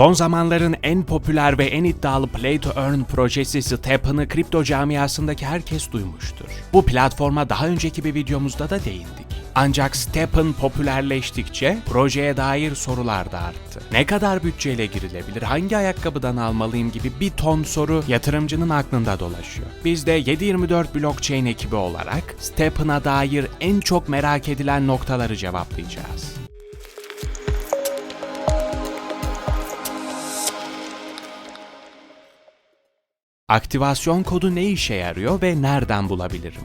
Son zamanların en popüler ve en iddialı Play to Earn projesi Stepn'ı kripto camiasındaki herkes duymuştur. Bu platforma daha önceki bir videomuzda da değindik. Ancak Stepn popülerleştikçe projeye dair sorular da arttı. Ne kadar bütçeyle girilebilir, hangi ayakkabıdan almalıyım gibi bir ton soru yatırımcının aklında dolaşıyor. Biz de 724 Blockchain ekibi olarak Stepn'a dair en çok merak edilen noktaları cevaplayacağız. Aktivasyon kodu ne işe yarıyor ve nereden bulabilirim?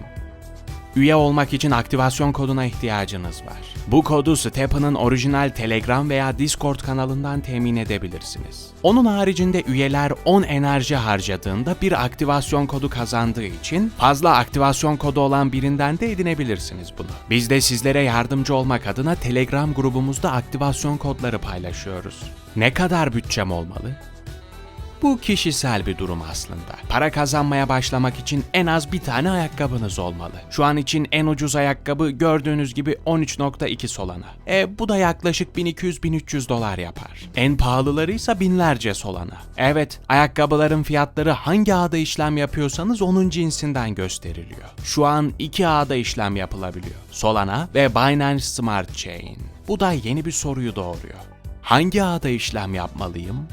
Üye olmak için aktivasyon koduna ihtiyacınız var. Bu kodu Stepn'ın orijinal Telegram veya Discord kanalından temin edebilirsiniz. Onun haricinde üyeler 10 enerji harcadığında bir aktivasyon kodu kazandığı için fazla aktivasyon kodu olan birinden de edinebilirsiniz bunu. Biz de sizlere yardımcı olmak adına Telegram grubumuzda aktivasyon kodları paylaşıyoruz. Ne kadar bütçem olmalı? Bu kişisel bir durum aslında. Para kazanmaya başlamak için en az bir tane ayakkabınız olmalı. Şu an için en ucuz ayakkabı gördüğünüz gibi 13.2 solana. E bu da yaklaşık 1200-1300 dolar yapar. En pahalıları ise binlerce solana. Evet, ayakkabıların fiyatları hangi ağda işlem yapıyorsanız onun cinsinden gösteriliyor. Şu an iki ağda işlem yapılabiliyor. Solana ve Binance Smart Chain. Bu da yeni bir soruyu doğuruyor. Hangi ağda işlem yapmalıyım?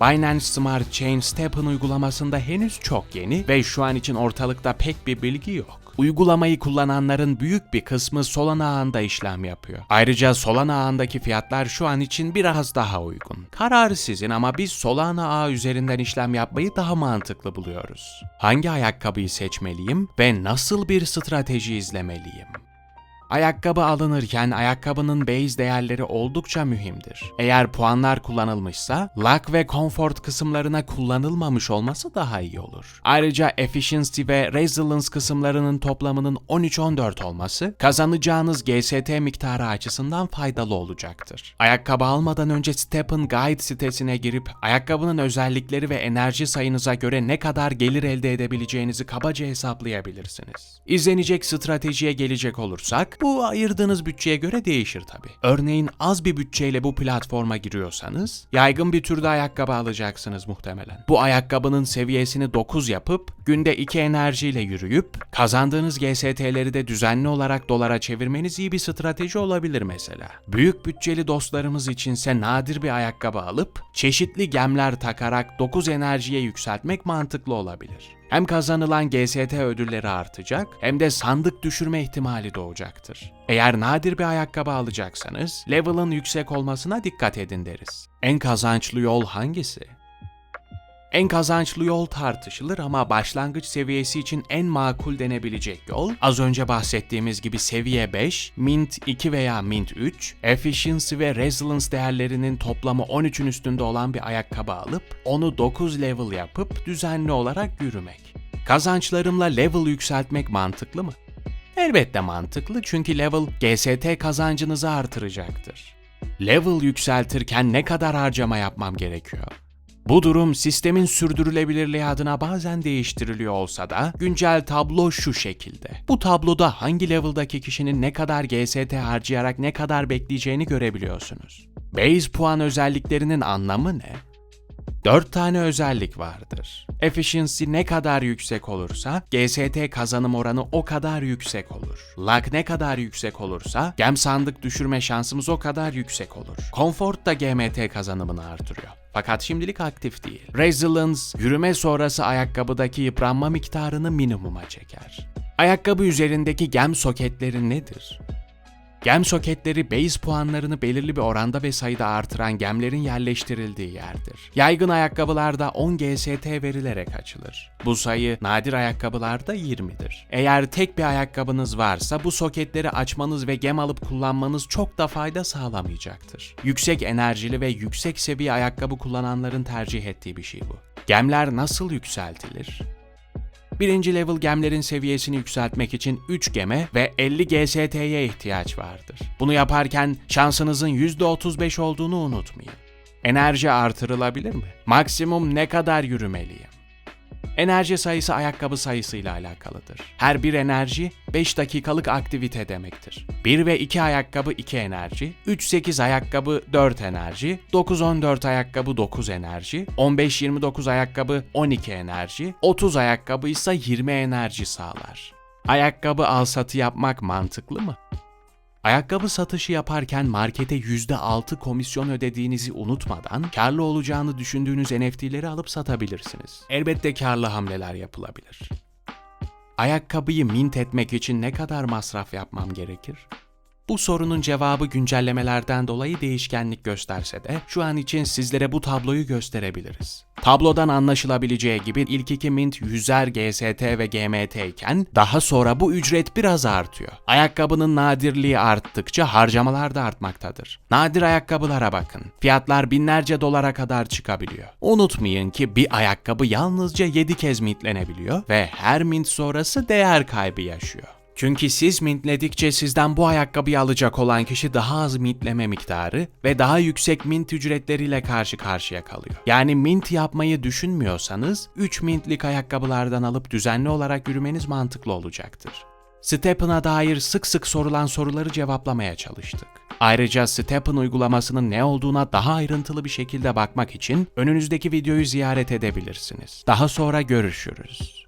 Binance Smart Chain Step'n uygulamasında henüz çok yeni ve şu an için ortalıkta pek bir bilgi yok. Uygulamayı kullananların büyük bir kısmı Solana ağında işlem yapıyor. Ayrıca Solana ağındaki fiyatlar şu an için biraz daha uygun. Karar sizin ama biz Solana ağı üzerinden işlem yapmayı daha mantıklı buluyoruz. Hangi ayakkabıyı seçmeliyim ve nasıl bir strateji izlemeliyim? Ayakkabı alınırken ayakkabının base değerleri oldukça mühimdir. Eğer puanlar kullanılmışsa, luck ve comfort kısımlarına kullanılmamış olması daha iyi olur. Ayrıca efficiency ve resilience kısımlarının toplamının 13-14 olması, kazanacağınız GST miktarı açısından faydalı olacaktır. Ayakkabı almadan önce Step'n Guide sitesine girip ayakkabının özellikleri ve enerji sayınıza göre ne kadar gelir elde edebileceğinizi kabaca hesaplayabilirsiniz. İzlenecek stratejiye gelecek olursak, bu ayırdığınız bütçeye göre değişir tabi. Örneğin az bir bütçeyle bu platforma giriyorsanız yaygın bir türde ayakkabı alacaksınız muhtemelen. Bu ayakkabının seviyesini 9 yapıp günde 2 enerjiyle yürüyüp kazandığınız GST'leri de düzenli olarak dolara çevirmeniz iyi bir strateji olabilir mesela. Büyük bütçeli dostlarımız içinse nadir bir ayakkabı alıp çeşitli gemler takarak 9 enerjiye yükseltmek mantıklı olabilir. Hem kazanılan GST ödülleri artacak hem de sandık düşürme ihtimali doğacaktır. Eğer nadir bir ayakkabı alacaksanız level'ın yüksek olmasına dikkat edin deriz. En kazançlı yol hangisi? En kazançlı yol tartışılır ama başlangıç seviyesi için en makul denebilecek yol az önce bahsettiğimiz gibi seviye 5, Mint 2 veya Mint 3, Efficiency ve Resilience değerlerinin toplamı 13'ün üstünde olan bir ayakkabı alıp onu 9 level yapıp düzenli olarak yürümek. Kazançlarımla level yükseltmek mantıklı mı? Elbette mantıklı çünkü level GST kazancınızı artıracaktır. Level yükseltirken ne kadar harcama yapmam gerekiyor? Bu durum sistemin sürdürülebilirliği adına bazen değiştiriliyor olsa da güncel tablo şu şekilde. Bu tabloda hangi level'daki kişinin ne kadar GST harcayarak ne kadar bekleyeceğini görebiliyorsunuz. Base puan özelliklerinin anlamı ne? 4 tane özellik vardır. Efficiency ne kadar yüksek olursa GST kazanım oranı o kadar yüksek olur. Luck ne kadar yüksek olursa gem sandık düşürme şansımız o kadar yüksek olur. Comfort da GMT kazanımını artırıyor. Fakat şimdilik aktif değil. Resilience, yürüme sonrası ayakkabıdaki yıpranma miktarını minimuma çeker. Ayakkabı üzerindeki gem soketleri nedir? Gem soketleri base puanlarını belirli bir oranda ve sayıda artıran gemlerin yerleştirildiği yerdir. Yaygın ayakkabılarda 10 GST verilerek açılır. Bu sayı nadir ayakkabılarda 20'dir. Eğer tek bir ayakkabınız varsa bu soketleri açmanız ve gem alıp kullanmanız çok da fayda sağlamayacaktır. Yüksek enerjili ve yüksek seviye ayakkabı kullananların tercih ettiği bir şey bu. Gemler nasıl yükseltilir? Birinci level gemlerin seviyesini yükseltmek için 3 geme ve 50 GST'ye ihtiyaç vardır. Bunu yaparken şansınızın %35 olduğunu unutmayın. Enerji artırılabilir mi? Maksimum ne kadar yürümeliyim? Enerji sayısı ayakkabı sayısıyla alakalıdır. Her bir enerji 5 dakikalık aktivite demektir. 1 ve 2 ayakkabı 2 enerji, 3-8 ayakkabı 4 enerji, 9-14 ayakkabı 9 enerji, 15-29 ayakkabı 12 enerji, 30 ayakkabı ise 20 enerji sağlar. Ayakkabı alsatı yapmak mantıklı mı? Ayakkabı satışı yaparken markete %6 komisyon ödediğinizi unutmadan karlı olacağını düşündüğünüz NFT'leri alıp satabilirsiniz. Elbette karlı hamleler yapılabilir. Ayakkabıyı mint etmek için ne kadar masraf yapmam gerekir? Bu sorunun cevabı güncellemelerden dolayı değişkenlik gösterse de şu an için sizlere bu tabloyu gösterebiliriz. Tablodan anlaşılabileceği gibi ilk iki mint 100'er GST ve GMT iken daha sonra bu ücret biraz artıyor. Ayakkabının nadirliği arttıkça harcamalar da artmaktadır. Nadir ayakkabılara bakın. Fiyatlar binlerce dolara kadar çıkabiliyor. Unutmayın ki bir ayakkabı yalnızca 7 kez mintlenebiliyor ve her mint sonrası değer kaybı yaşıyor. Çünkü siz mintledikçe sizden bu ayakkabıyı alacak olan kişi daha az mintleme miktarı ve daha yüksek mint ücretleriyle karşı karşıya kalıyor. Yani mint yapmayı düşünmüyorsanız 3 mintlik ayakkabılardan alıp düzenli olarak yürümeniz mantıklı olacaktır. Stepn'a dair sık sık sorulan soruları cevaplamaya çalıştık. Ayrıca Stepn uygulamasının ne olduğuna daha ayrıntılı bir şekilde bakmak için önünüzdeki videoyu ziyaret edebilirsiniz. Daha sonra görüşürüz.